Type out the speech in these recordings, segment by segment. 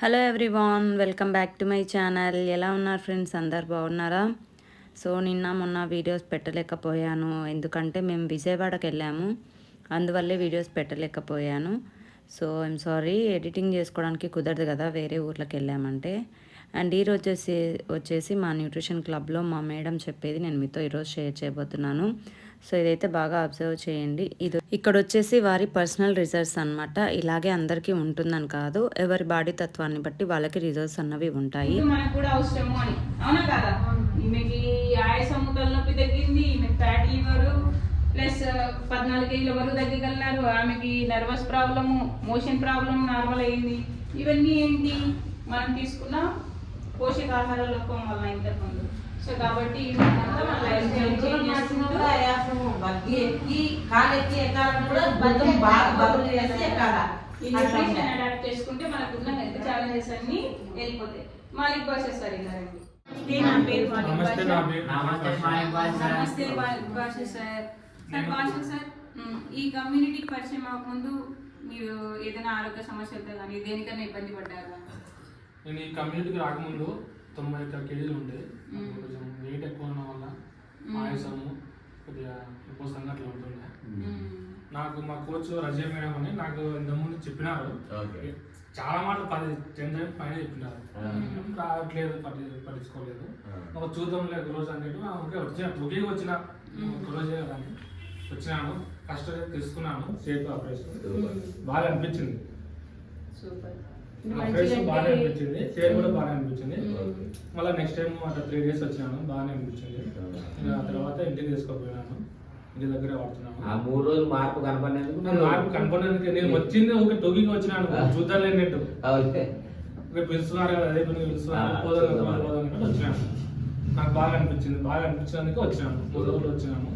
Hello everyone welcome back to my channel ఎలా ఉన్నారు friends అందరు బాగున్నారా? సో నిన్న మొన్న వీడియోస్ పెట్టలేకపోయాను. ఎందుకంటే మేము విజయవాడకి వెళ్ళాము. అందువల్లే వీడియోస్ పెట్టలేకపోయాను. సో ఐమ్ సారీ ఎడిటింగ్ చేసుకోవడానికి కుదరదు కదా వేరే ఊర్లోకి వెళ్ళామంటే. అండ్ ఈరోజు వచ్చేసి వచ్చేసి మా న్యూట్రిషన్ క్లబ్లో మా మేడం చెప్పేది నేను మీతో ఈరోజు షేర్ చేయబోతున్నాను. సో ఇదైతే బాగా అబ్జర్వ్ చేయండి. ఇది ఇక్కడ వచ్చేసి వారి పర్సనల్ రిజల్ట్స్ అనమాట ఇలాగే అందరికీ ఉంటుందని కాదు. ఎవరి బాడీ తత్వాన్ని బట్టి వాళ్ళకి రిజల్ట్స్ అన్నవి ఉంటాయి. మనకు కూడా అవసరము అని. అవునా కదా? ఈమెకి ఆయాసం తలనొప్పి తగ్గింది ఈమెకి ఫ్యాట్ లివర్ ప్లస్ పద్నాలుగు కేజీల వరకు తగ్గగలిగినారు. ఆమెకి nervous problem motion problem normal అయింది ఇవన్నీ ఏంటి? మనం తీసుకున్న పోషకాహార లోపం వల్ల ఇంతకుముందు సో కాబట్టి ఎక్కి కాలు ఎక్కి ఎక్కాలని కూడా బాగా బదులు చేసి ఎక్కాల. ఈ న్యూట్రిషన్ అడాప్ట్ చేసుకుంటే మనకున్న హెల్త్ ఛాలెంజెస్ అన్ని వెళ్ళిపోతాయి. మాలిక్ భాష సార్ ఇలా రండి. ఇదే నా పేరు మాలిక్ నమస్తే భాష. నా పేరు నమస్తే మాలిక్ భాష. నమస్తే Malik Basha sir. Sir Basha sir మ్, ఈ కమ్యూనిటీకి పరిచయం అవ్వకముందు మీరు ఏదైనా ఆరోగ్య సమస్యలతో కానీ దేనికైనా ఇబ్బంది పడ్డారా? నేను ఈ కమ్యూనిటీకి రాకముందు తొంభై ఒక్క కేజీలు ఉండే మ్మ్. కొంచెం వెయిట్ ఎక్కువ ఉండడం వల్ల. ఆయాసము కొద్దిగా ఉపసంగా అట్లా ఉంటుండే నాకు మా కోచ్ రజయ్ మేడం అని నాకు ఇంతకుముందు చెప్పినారు ఓకే. చాలా మాటలు పది టెన్ టైమ్స్ పైన చెప్పినారు. రావట్లేదు పట్టి పట్టించుకోలేదు. ఒక చూద్దాంలే ఒక రోజు అన్నట్టు ఆ, ఓకే వచ్చిన ఒకే వచ్చిన ఒక రోజే కదా అని వచ్చినాను ఫస్ట్ తీసుకున్నాను సేఫ్ ఆపరేషన్. బాగా అనిపించింది సూపర్ బాగా అనిపించింది. సేఫ్ కూడా బాగా అనిపించింది. మళ్ళీ నెక్స్ట్ టైం అట్లా త్రీ డేస్ వచ్చినాను బాగానే అనిపించింది. ఆ తర్వాత ఇంటికి తీసుకోపోయినాను. ఇంటి దగ్గరే వాడుతున్నాను ఆ మూడు రోజులు మార్పు కనపడినందుకు మార్పు కనపడడానికి నేను వచ్చింది ఒక టొగికి వచ్చినాను చూద్దాం లేనట్టు. ఇంకా పిలుస్తున్నారు కదా అదే పని పిలుస్తున్నారు. పోదాం. పోదాం వచ్చినాను. నాకు బాగా అనిపించింది. బాగా అనిపించినందుకు వచ్చినాను. మూడు రోజులు వచ్చినాను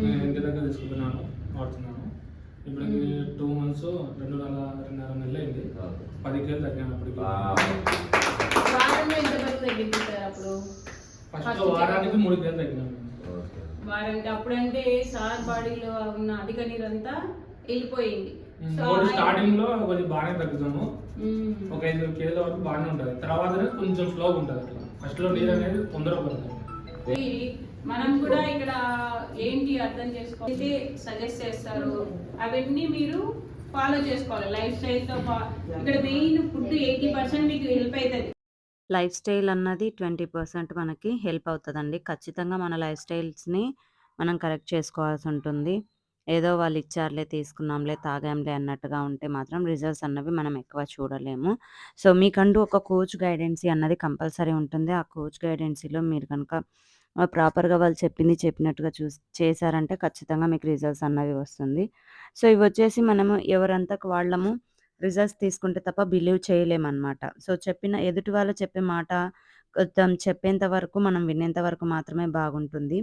నేను ఇంటి దగ్గర తీసుకుపోయినాను వాడుతున్నాను ఇప్పుడు టూ మంత్స్ రెండు నెల రెండున్నర నెలలు అయింది. పది కేజీలు తగ్గాను అప్పటికి ఫస్ట్ వారానికి మూడు కేజీలు తగ్గినాను ఓకే. వారానికి అప్పుడంటే సార్ బాడీలో ఉన్న అధిక నీరంతా వెళ్ళిపోయింది. స్టార్టింగ్లో కొంచెం బాగానే తగ్గుతాము. ఒక ఐదు కేజీల వరకు బాగానే ఉంటుంది. తర్వాత కొంచెం స్లోగా ఉంటుంది అట్లా. ఫస్ట్లో నీరు అనేది తొందరగా పడుతుంది మనం కూడా ఇక్కడ ఏంటి అర్థం చేసుకోవాలి? సజెస్ట్ చేస్తారు. అవన్నీ మీరు ఫాలో చేసుకోవాలి. లైఫ్ స్టైల్తో ఇక్కడ మెయిన్ ఫుడ్ ఎయిటీ పర్సెంట్ మీకు హెల్ప్ అవుతుంది లైఫ్ స్టైల్ అన్నది ట్వంటీ పర్సెంట్ మనకి హెల్ప్ అవుతుందండి. ఖచ్చితంగా మన లైఫ్ స్టైల్స్ని మనం కరెక్ట్ చేసుకోవాల్సి ఉంటుంది. ఏదో వాళ్ళు ఇచ్చారులే తీసుకున్నాంలే తాగాంలే అన్నట్టుగా ఉంటే మాత్రం రిజల్ట్స్ అన్నవి మనం ఎక్కువ చూడలేము. సో మీకంటూ ఒక కోచ్ గైడెన్సీ అన్నది కంపల్సరీ ఉంటుంది. ఆ కోచ్ గైడెన్సీలో మీరు కనుక ప్రాపర్గా వాళ్ళు చెప్పింది చెప్పినట్టుగా చూ చేశారంటే ఖచ్చితంగా మీకు రిజల్ట్స్ అన్నవి వస్తుంది సో ఇవి వచ్చేసి మనము ఎవరంతకు వాళ్ళము రిజల్ట్స్ తీసుకుంటే తప్ప బిలీవ్ చేయలేమన్నమాట. సో, చెప్పిన ఎదుటి వాళ్ళు చెప్పే మాట చెప్పేంత వరకు మనం వినేంత వరకు మాత్రమే బాగుంటుంది.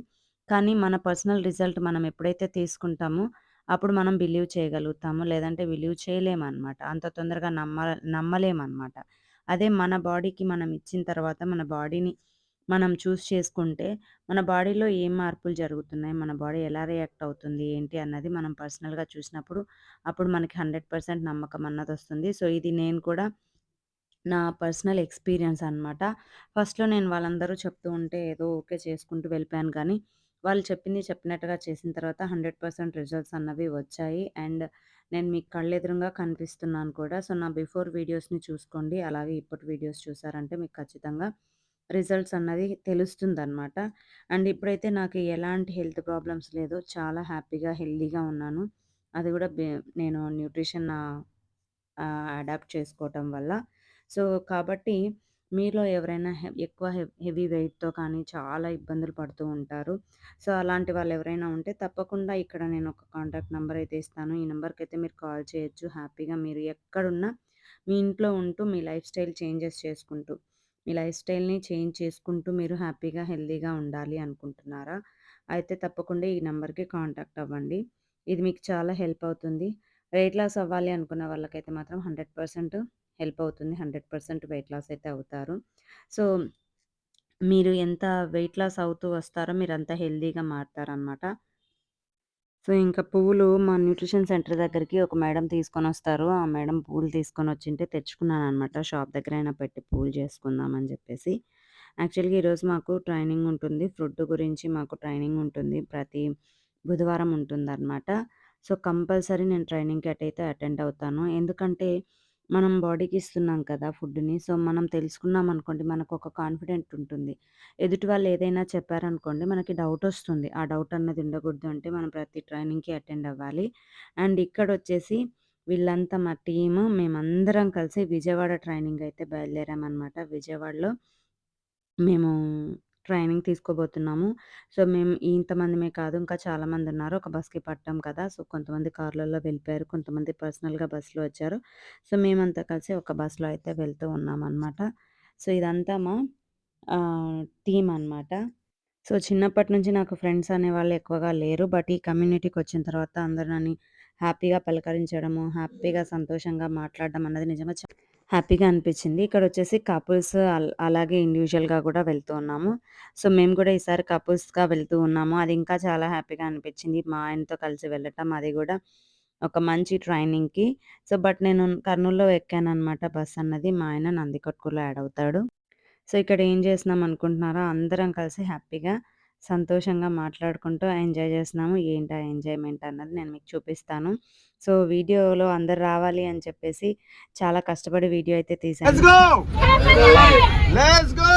కానీ మన పర్సనల్ రిజల్ట్ మనం ఎప్పుడైతే తీసుకుంటామో అప్పుడు మనం బిలీవ్ చేయగలుగుతాము. లేదంటే బిలీవ్ చేయలేమన్నమాట అంత తొందరగా నమ్మ నమ్మలేమనమాట. అదే మన బాడీకి మనం ఇచ్చిన తర్వాత మన బాడీని మనం చూస్ చేసుకుంటే మన బాడీలో ఏం మార్పులు జరుగుతున్నాయి? మన బాడీ ఎలా రియాక్ట్ అవుతుంది? ఏంటి అన్నది మనం పర్సనల్‌గా చూసినప్పుడు అప్పుడు మనకి 100% నమ్మకం అన్నది వస్తుంది సో, ఇది నేను కూడా నా పర్సనల్ ఎక్స్‌పీరియన్స్ అనమాట. ఫస్ట్‌లో నేను వాళ్ళందరూ చెప్తూ ఉంటే ఏదో ఓకే చేసుకుంటూ వెళ్ళిపోయాను కానీ, వాళ్ళు చెప్పింది చెప్పినట్టుగా చేసిన తర్వాత 100% రిజల్ట్స్ అన్నవి వచ్చాయి. అండ్ నేను మీకు కళ్ళెదురుగా కనిపిస్తున్నాను కూడా. సో, నా బిఫోర్ వీడియోస్‌ని చూసుకోండి. అలాగే ఇప్పటి వీడియోస్ చూసారంటే మీకు ఖచ్చితంగా రిజల్ట్స్ అన్నది తెలుస్తుందనమాట. అండ్ ఇప్పుడైతే నాకు ఎలాంటి హెల్త్ ప్రాబ్లమ్స్ లేదు. చాలా హ్యాపీగా, హెల్తీగా ఉన్నాను. అది కూడా బె నేను న్యూట్రిషన్ అడాప్ట్ చేసుకోవటం వల్ల. సో, కాబట్టి మీలో ఎవరైనా ఎక్కువ హెవీ వెయిట్‌తో కానీ చాలా ఇబ్బందులు పడుతూ ఉంటారు. సో, అలాంటి వాళ్ళు ఎవరైనా ఉంటే తప్పకుండా ఇక్కడ నేను ఒక కాంటాక్ట్ నెంబర్ అయితే ఇస్తాను. ఈ నెంబర్కి అయితే మీరు కాల్ చేయొచ్చు. హ్యాపీగా మీరు ఎక్కడున్నా మీ ఇంట్లో ఉంటూ మీ లైఫ్ స్టైల్ చేంజెస్ చేసుకుంటూ, మీ లైఫ్ స్టైల్‌ని చేంజ్ చేసుకుంటూ మీరు హ్యాపీగా, హెల్తీగా ఉండాలి అనుకుంటున్నారా? అయితే తప్పకుండా ఈ నెంబర్కి కాంటాక్ట్ అవ్వండి. ఇది మీకు చాలా హెల్ప్ అవుతుంది. వెయిట్ లాస్ అవ్వాలి అనుకున్న వాళ్ళకైతే మాత్రం 100% హెల్ప్ అవుతుంది. 100% వెయిట్ లాస్ అయితే అవుతారు. సో, మీరు ఎంత వెయిట్ లాస్ అవుతూ వస్తారో మీరంత హెల్తీగా మారుతారనమాట. సో, ఇంకా పువ్వులు మా న్యూట్రిషన్ సెంటర్ దగ్గరికి ఒక మేడం తీసుకొని వస్తారు ఆ మేడం పూలు తీసుకొని వచ్చింటే తెచ్చుకున్నాను అనమాట షాప్ దగ్గర అయినా పెట్టి పూలు చేసుకుందామని చెప్పేసి యాక్చువల్‌గా ఈరోజు మాకు ట్రైనింగ్ ఉంటుంది. ఫుడ్ గురించి మాకు ట్రైనింగ్ ఉంటుంది. ప్రతి బుధవారం ఉంటుందనమాట. సో, కంపల్సరీ నేను ట్రైనింగ్‌కి అటైతే అటెండ్ అవుతాను. ఎందుకంటే మనం బాడీకి ఇస్తున్నాం కదా ఫుడ్‌ని. సో, మనం తెలుసుకున్నామనుకోండి మనకొక కాన్ఫిడెంట్ ఉంటుంది. ఎదుటి వాళ్ళు ఏదైనా చెప్పారనుకోండి మనకి డౌటొస్తుంది. ఆ డౌట్ అన్నది ఉండకూడదు అంటే మనం ప్రతి ట్రైనింగ్‌కి అటెండ్ అవ్వాలి. అండ్ ఇక్కడొచ్చేసి వీళ్ళంతా మా టీము మేమందరం కలిసి విజయవాడ ట్రైనింగ్ అయితే బయలుదేరామనమాట. విజయవాడలో మేము ట్రైనింగ్ తీసుకోబోతున్నాము. సో, మేము ఇంతమందిమే కాదు ఇంకా చాలామంది ఉన్నారు ఒక బస్‌కి పట్టాం కదా! సో, కొంతమంది కార్‌లలో వెళ్ళిపోయారు. కొంతమంది పర్సనల్‌గా బస్సులో వచ్చారు. సో, మేమంతా కలిసి ఒక బస్సులో అయితే వెళ్తూ ఉన్నామనమాట. సో, ఇదంతా మా ఆహ్, టీమ్ అనమాట. సో, చిన్నప్పటి నుంచి నాకు ఫ్రెండ్స్ అనేవాళ్ళు ఎక్కువగా లేరు. బట్ ఈ కమ్యూనిటీకి వచ్చిన తర్వాత అందరూ నన్ను హ్యాపీగా పలకరించడము, హ్యాపీగా సంతోషంగా మాట్లాడడం అన్నది నిజంగా హ్యాపీగా అనిపించింది ఇక్కడ వచ్చేసి కపుల్స్ అలాగే ఇండివిజువల్గా కూడా వెళ్తూ ఉన్నాము. సో, మేము కూడా ఈసారి కపుల్స్‌గా వెళ్తూ ఉన్నాము. అది ఇంకా చాలా హ్యాపీగా అనిపించింది మా ఆయనతో కలిసి వెళ్ళటం అది కూడా ఒక మంచి ట్రైనింగ్‌కి. సో, బట్ నేను కర్నూల్‌లో ఎక్కాననమాట బస్ అన్నది. మా ఆయన నందికొట్కూరులో యాడ్ అవుతాడు. సో, ఇక్కడ ఏం చేసినాం అనుకుంటున్నారా? అందరం కలిసి హ్యాపీగా, సంతోషంగా మాట్లాడుకుంటూ ఎంజాయ్ చేసినాము ఏంటి ఆ ఎంజాయ్‌మెంట్ అన్నది నేను మీకు చూపిస్తాను. సో, వీడియోలో అందరు రావాలి అని చెప్పేసి చాలా కష్టపడి వీడియో అయితే Let's తీశాను. go! Let's go!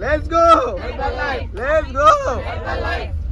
Let's go! Let's go!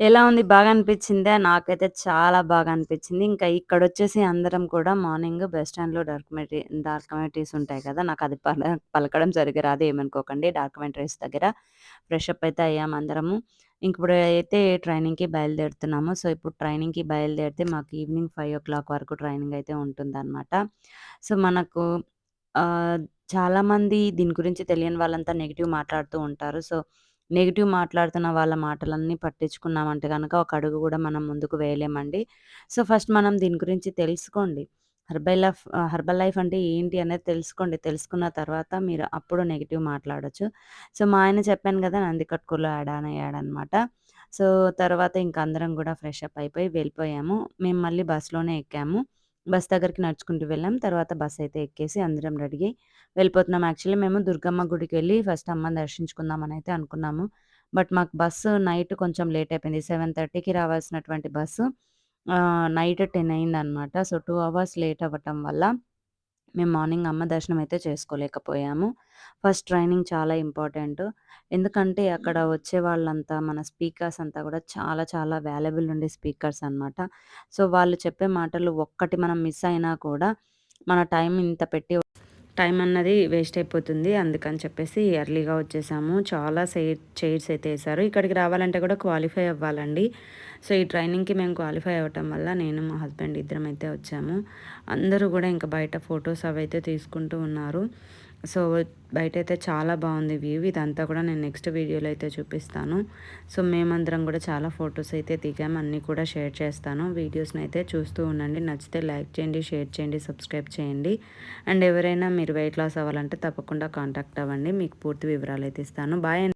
ఎలా ఉంది? బాగా అనిపించిందే నాకైతే చాలా బాగా అనిపించింది ఇంకా ఇక్కడొచ్చేసి అందరం కూడా మార్నింగ్ బస్ స్టాండ్‌లో డాక్యుమెంటరీ డాక్యుమెంటరీస్ ఉంటాయి కదా! నాకది పల పలకడం సరిగ్గా రాదు ఏమనుకోకండి. డాక్యుమెంటరీస్ దగ్గర ఫ్రెష్ అప్ అయితే అయ్యాము అందరము. ఇంకిప్పుడు అయితే ట్రైనింగ్‌కి బయలుదేరుతున్నాము. సో, ఇప్పుడు ట్రైనింగ్‌కి బయలుదేరితే మాకు ఈవినింగ్ 5:00 వరకు ట్రైనింగ్ అయితే ఉంటుందనమాట. సో, మనకు ఆహ్, చాలామంది దీని గురించి తెలియని వాళ్ళంతా నెగెటివ్ మాట్లాడుతూ ఉంటారు. సో, నెగిటివ్ మాట్లాడుతున్న వాళ్ళ మాటలన్నీ పట్టించుకున్నామంటే కనుక ఒక అడుగు కూడా మనం ముందుకు వేయలేమండి. సో, ఫస్ట్ మనం దీని గురించి తెలుసుకోండి. హెర్బల్ లైఫ్ హెర్బల్ లైఫ్ అంటే ఏంటి అనేది తెలుసుకోండి. తెలుసుకున్న తర్వాత మీరు అప్పుడు నెగిటివ్ మాట్లాడొచ్చు. సో, మా ఆయన చెప్పాను కదా నందికొట్కూరులో యాడ్ ఆన్ అయ్యాడనమాట. సో, తర్వాత ఇంక అందరం కూడా ఫ్రెష్ అప్ అయిపోయి వెళ్ళిపోయాము. మేము మళ్ళీ బస్సులోనే ఎక్కాము. బస్ దగ్గరికి నడుచుకుంటూ వెళ్ళాం. తర్వాత బస్ అయితే ఎక్కేసి అందరం రెడీ అయ్యి వెళ్ళిపోతున్నాం. యాక్చువల్లీ మేము దుర్గమ్మ గుడికి వెళ్ళి ఫస్ట్ అమ్మని దర్శించుకుందామని అయితే అనుకున్నాము. బట్ మాకు బస్సు నైట్ కొంచెం లేట్ అయిపోయింది. 7:30కి రావాల్సినటువంటి బస్సు నైట్ నైట్ 10 అయిందనమాట. సో, టూ అవర్స్ లేట్ అవ్వటం వల్ల మేము మార్నింగ్ అమ్మ దర్శనం అయితే చేసుకోలేకపోయాము. ఫస్ట్ ట్రైనింగ్ చాలా ఇంపార్టెంట్. ఎందుకంటే అక్కడ వచ్చే వాళ్ళంతా మన స్పీకర్స్ అంతా గూడా చాలా చాలా వాల్యుబుల్ ఉండే స్పీకర్స్ అనమాట. సో, వాళ్ళు చెప్పే మాటలు ఒక్కటి మనం మిస్ అయినా కూడా మన టైం ఇంత పెట్టి టైం అన్నది వేస్ట్ అయిపోతుంది. అందుకని చెప్పేసి ఎర్లీగా వచ్చేసాము. చాలా సే చైర్స్ అయితే ఏశారు. ఇక్కడికి రావాలంటే కూడా క్వాలిఫై అవ్వాలండి. సో, ఈ ట్రైనింగ్‌కి మేము క్వాలిఫై అవ్వటం వల్ల నేను, మా హస్బెండ్ ఇద్దరం అయితే వచ్చాము. అందరూ కూడా ఇంకా బయట ఫోటోస్ అవైతే తీసుకుంటూ ఉన్నారు. సో, బయట అయితే చాలా బాగుంది వ్యూ. ఇదంతా కూడా నేను నెక్స్ట్ వీడియోలో అయితే చూపిస్తాను. సో, మేమందరం కూడా చాలా ఫొటోస్ అయితే దిగాము. అన్నీ కూడా షేర్ చేస్తాను. వీడియోస్ని అయితే చూస్తూ ఉండండి. నచ్చితే లైక్ చేయండి, షేర్ చేయండి, సబ్స్క్రైబ్ చేయండి. అండ్ ఎవరైనా మీరు వెయిట్ లాస్ అవ్వాలంటే తప్పకుండా కాంటాక్ట్ అవ్వండి. మీకు పూర్తి వివరాలు అయితే ఇస్తాను. బాయ్